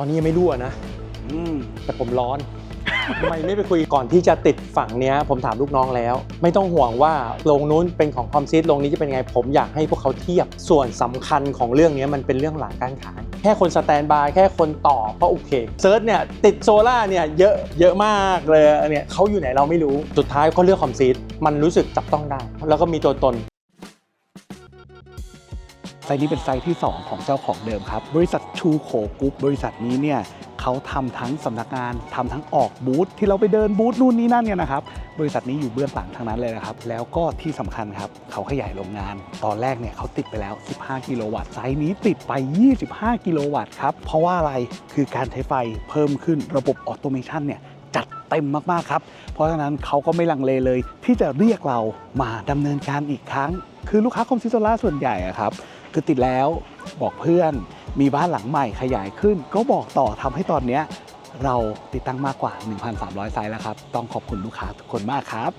ตอนนี้ยังไม่รั่วนะ อืมแต่ผมร้อน ทำไมไม่ไปคุยก่อนที่จะติดฝั่งเนี้ย ผมถามลูกน้องแล้ว ไม่ต้องห่วงว่าโรงนู้นเป็นของคอมซิสโรงนี้จะเป็นไงผมอยากให้พวกเขาเทียบส่วนสำคัญของเรื่องเนี้ยมันเป็นเรื่องหลังการขายแค่คนสแตนบายแค่คนต่อก็โอเคเซิร์ชเนี่ยติดโซล่าเนี่ยเยอะเยอะมากเลยอันเนี่ยเขาอยู่ไหนเราไม่รู้สุดท้ายก็เลือกคอมซิสมันรู้สึกจับต้องได้ แล้วก็มีตัวตน ไซต์นี้เป็นไซต์ที่ 2 ของเจ้าของเดิมครับ บริษัทชูโขกรุ๊ปบริษัทนี้เนี่ยเขาทำทั้งสำนักงานทำทั้งออกบูธที่เราไปเดินบูธนู่นนี่นั่นเนี่ยนะครับบริษัทนี้อยู่เบื้องหลังทั้งนั้นเลยนะครับ แล้วก็ที่สำคัญครับเขาขยายโรงงาน ตอนแรกเนี่ยเขาติดไปแล้ว 15 กิโลวัตต์ไซต์นี้ติดไป 25 กิโลวัตต์ครับ เพราะว่าอะไรคือการใช้ไฟเพิ่มขึ้นระบบออโตเมชันเนี่ยจัดเต็มมาก ๆ ครับ เพราะฉะนั้นเขาก็ไม่ลังเลเลยที่จะเรียกเรามาดำเนินการอีกครั้ง คือลูกค้าคอมซิโซล่าส่วนใหญ่อะครับคือติดแล้วบอกเพื่อนมีบ้านหลังใหม่ขยายขึ้น ก็บอกต่อทำให้ตอนเนี้ยเราติดตั้งมากกว่า 1,300 ไซต์แล้วครับ ต้องขอบคุณลูกค้าทุกคนมากครับ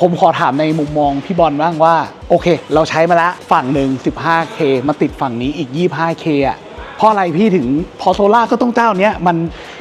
ผมขอถามในมุมมองพี่บอลบ้างว่า โอเค เราใช้มาละฝั่งหนึ่ง 15K มาติดฝั่งนี้อีก 25K อะเพราะอะไรพี่ถึงพอโซล่าก็ต้องเจ้าเนี้ยมัน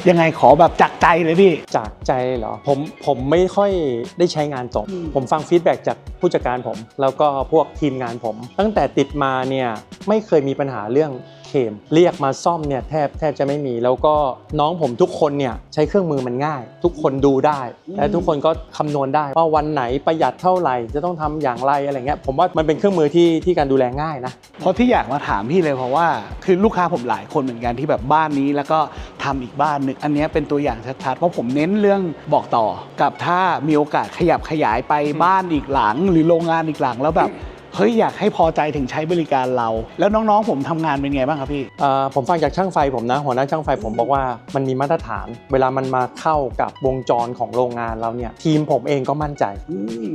ยังไงขอแบบจากใจเลยพี่ จากใจเหรอผมผมไม่ค่อยได้ใช้งานตรงอืม ผมฟังฟีดแบ็กจากผู้จัดการผม แล้วก็พวกทีมงานผม ตั้งแต่ติดมาเนี่ยไม่เคยมีปัญหาเรื่อง เคมเรียกมาซ่อมเนี่ยแทบแทบจะไม่มี แล้วก็น้องผมทุกคนเนี่ยใช้เครื่องมือมันง่าย ทุกคนดูได้และทุกคนก็คำนวณได้ว่าวันไหนประหยัดเท่าไหร่จะต้องทำอย่างไรอะไรเงี้ยผมว่ามันเป็นเครื่องมือที่ที่การดูแลง่ายนะ เพราะที่อยากมาถามพี่เลยเพราะว่า คือลูกค้าผมหลายคนเหมือนกันที่แบบบ้านนี้แล้วก็ทำอีกบ้านหนึ่งอันเนี้ยเป็นตัวอย่างชัดๆ เพราะผมเน้นเรื่องบอกต่อกับถ้ามีโอกาสขยับขยายไปบ้านอีกหลัง หรือโรงงานอีกหลังแล้วแบบ เฮ้ยอยากให้พอใจถึงใช้บริการเรา แล้วน้องๆผมทำงานเป็นไงบ้างครับพี่เอ่อผมฟังจากช่างไฟผมนะ หัวหน้าช่างไฟผมบอกว่ามันมีมาตรฐาน เวลามันมาเข้ากับวงจรของโรงงานเราเนี่ยทีมผมเองก็มั่นใจ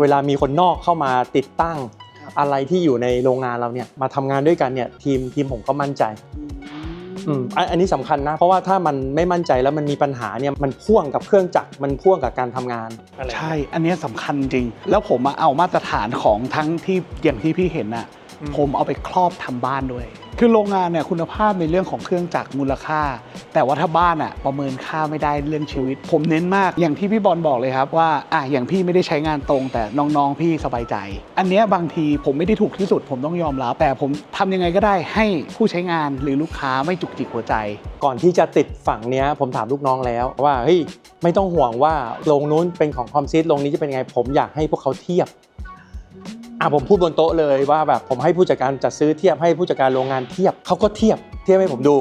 เวลามีคนนอกเข้ามาติดตั้งอะไรที่อยู่ในโรงงานเราเนี่ยมาทำงานด้วยกันเนี่ยทีมทีมผมก็มั่นใจ อืมอันอันนี้สำคัญนะ เพราะว่าถ้ามันไม่มั่นใจแล้วมันมีปัญหาเนี่ยมันพ่วงกับเครื่องจักรมันพ่วงกับการทำงานอะไรใช่ อันเนี้ยสำคัญจริง แล้วผมมาเอามาตรฐานของทั้งที่อย่างที่พี่เห็นน่ะอืมผมเอาไปครอบทำบ้านด้วย คือโรงงานเนี่ยคุณภาพในเรื่องของเครื่องจักรมูลค่า แต่ว่าถ้าบ้านอะประเมินค่าไม่ได้เรื่องชีวิต ผมเน้นมากอย่างที่พี่บอลบอกเลยครับว่าอะอย่างพี่ไม่ได้ใช้งานตรง แต่น้องๆพี่สบายใจ อันเนี้ยบางทีผมไม่ได้ถูกที่สุด ผมต้องยอมรับ แต่ผมทำยังไงก็ได้ให้ผู้ใช้งานหรือลูกค้าไม่จุกจิกหัวใจ ก่อนที่จะติดฝั่งเนี้ยผมถามลูกน้องแล้วว่าเฮ้ยไม่ต้องห่วงว่าโรงนู้นเป็นของคอมซิสโรงนี้จะเป็นไงผมอยากให้พวกเขาเทียบ อะผมพูดบนโต๊ะเลยว่าแบบผมให้ผู้จัดการจัดซื้อเทียบให้ผู้จัดการโรงงานเทียบเขาก็เทียบเทียบให้ผมดู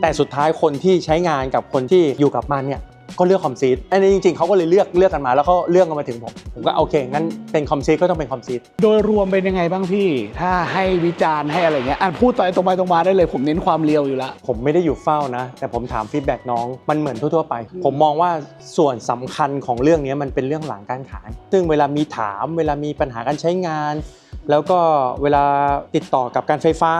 แต่สุดท้ายคนที่ใช้งานกับคนที่อยู่กับมันเนี่ย ก็เลือกคอมซีดอันนี้จริงๆเขาก็เลยเลือกเลือกกันมาแล้วเขาเลือกกันมาถึงผมผมก็โอเคงั้นเป็นคอมซีดก็ต้องเป็นคอมซีดโดยรวมเป็นยังไงบ้างพี่ ถ้าให้วิจารณ์ให้อะไรเงี้ยอะพูดตรงไปตรงมาได้เลย ผมเน้นความเรียวอยู่แล้วผมไม่ได้อยู่เฝ้านะ แต่ผมถามฟีดแบ็กน้องมันเหมือนทั่วๆไป ผมมองว่าส่วนสำคัญของเรื่องนี้มันเป็นเรื่องหลังการขาย ซึ่งเวลามีถามเวลามีปัญหาการใช้งาน แล้วก็เวลาติดต่อกับการไฟฟ้า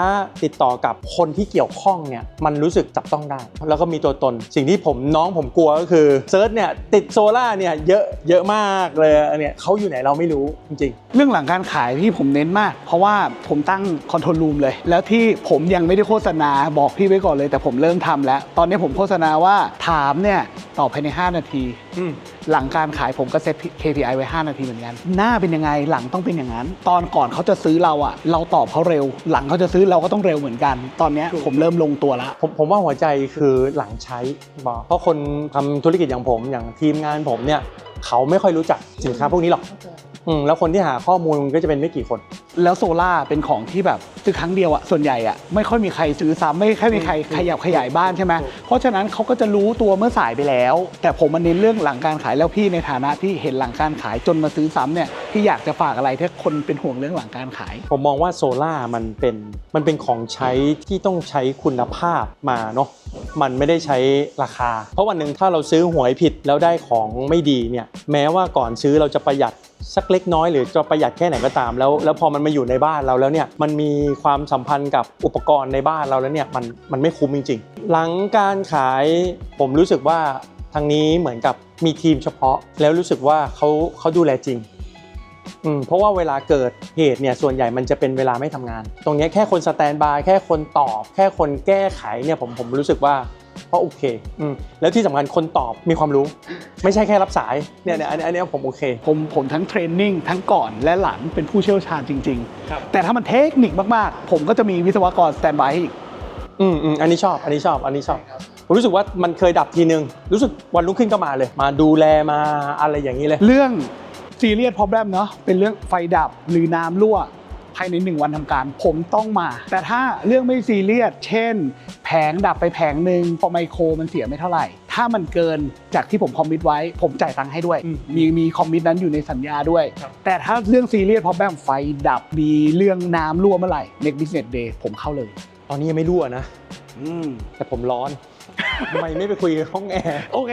ติดต่อกับคนที่เกี่ยวข้องเนี่ยมันรู้สึกจับต้องได้ แล้วก็มีตัวตน สิ่งที่ผมน้องผมกลัวก็คือเซิร์ชเนี่ยติดโซล่าเนี่ยเยอะเยอะมากเลยอันเนี่ยเขาอยู่ไหนเราไม่รู้จริงเรื่องหลังการขายที่ผมเน้นมาก เพราะว่าผมตั้งคอนโทรลรูมเลย แล้วที่ผมยังไม่ได้โฆษณาบอกพี่ไว้ก่อนเลย แต่ผมเริ่มทำแล้ว ตอนนี้ผมโฆษณาว่าถามเนี่ยตอบภายใน 5 นาทีๆอืมหลังการขายผมก็เซต KPI ไว้ 5 นาทีเหมือนกัน หน้าเป็นยังไงหลังต้องเป็นอย่างนั้น ตอนก่อนเขาจะซื้อเราอะเราตอบเขาเร็ว หลังเขาจะซื้อเราก็ต้องเร็วเหมือนกัน ตอนเนี้ยผมเริ่มลงตัวแล้ว ผมผมว่าหัวใจคือหลังใช้บอกเพราะคนทำธุรกิจอย่างผมอย่างทีมงานผมเนี่ย เขาไม่ค่อยรู้จักสินค้าพวกนี้หรอกอืมแล้วคนที่หาข้อมูลมันก็จะเป็นไม่กี่คน แล้วโซล่าเป็นของที่แบบซื้อครั้งเดียวอะส่วนใหญ่อะไม่ค่อยมีใครซื้อซ้ำไม่ค่อยมีใครขยับขยายบ้านใช่ไหมเพราะฉะนั้นเขาก็จะรู้ตัวเมื่อสายไปแล้ว แต่ผมมันเน้นเรื่องหลังการขายแล้วพี่ในฐานะที่เห็นหลังการขายจนมาซื้อซ้ำเนี่ยพี่อยากจะฝากอะไรถ้าคนเป็นห่วงเรื่องหลังการขาย ผมมองว่าโซล่ามันเป็นมันเป็นของใช้ที่ต้องใช้คุณภาพมาเนาะมันไม่ได้ใช้ราคา เพราะวันหนึ่งถ้าเราซื้อหวยผิดแล้วได้ของไม่ดีเนี่ยแม้ว่าก่อนซื้อเราจะประหยัดสักเล็กน้อยหรือจะประหยัดแค่ไหนก็ตามแล้ว แล้วพอมันมาอยู่ในบ้านเราแล้วเนี่ยมันมีความสัมพันธ์กับอุปกรณ์ในบ้านเราแล้วเนี่ยมันมันไม่คุ้มจริง ๆ หลังการขายผมรู้สึกว่าทางนี้เหมือนกับมีทีมเฉพาะ แล้วรู้สึกว่าเขาเขาดูแลจริงอืมเพราะว่าเวลาเกิดเหตุเนี่ยส่วนใหญ่มันจะเป็นเวลาไม่ทำงาน ตรงนี้แค่คนสแตนบายแค่คนตอบ แค่คนแก้ไขเนี่ยผมผมรู้สึกว่า ก็โอเคอืมแล้วที่สำคัญคนตอบมีความรู้ ไม่ใช่แค่รับสายเนี่ยเนี่ยอันนี้อันนี้ผมโอเค ผมผมทั้งเทรนนิ่งทั้งก่อนและหลังเป็นผู้เชี่ยวชาญจริง ครับ ๆ แต่ถ้ามันเทคนิคมากๆ ผมก็จะมีวิศวกรสแตนบายให้อีก อืมอืมอันนี้ชอบ อันนี้ชอบ อันนี้ชอบ ผมรู้สึกว่ามันเคยดับทีนึง รู้สึกวันรุ่งขึ้นก็มาเลย มาดูแลมาอะไรอย่างนี้เลย เรื่องซีเรียสพ r o บ l มเนาะเป็นเรื่องไฟดับหรือน้ำรั่ว ภายในหนึ่งวันทำการ ผมต้องมา แต่ถ้าเรื่องไม่ซีเรียส เช่น แผงดับไปแผงหนึ่งพอไมโครมันเสียไม่เท่าไหร่ ถ้ามันเกินจากที่ผมคอมมิตไว้ ผมจ่ายตังค์ให้ด้วยอืมมีมีคอมมิตนั้นอยู่ในสัญญาด้วยครับแต่ถ้าเรื่องซีเรียสพ r o บ l มไฟดับมีเรื่องน้ำรั่วเมื่อไหร่ next business day ผมเข้าเลย ตอนนี้ยังไม่รั่วนะอืมแต่ผมร้อนทำไมไม่ไปคุยกับห้องแอร์โอเค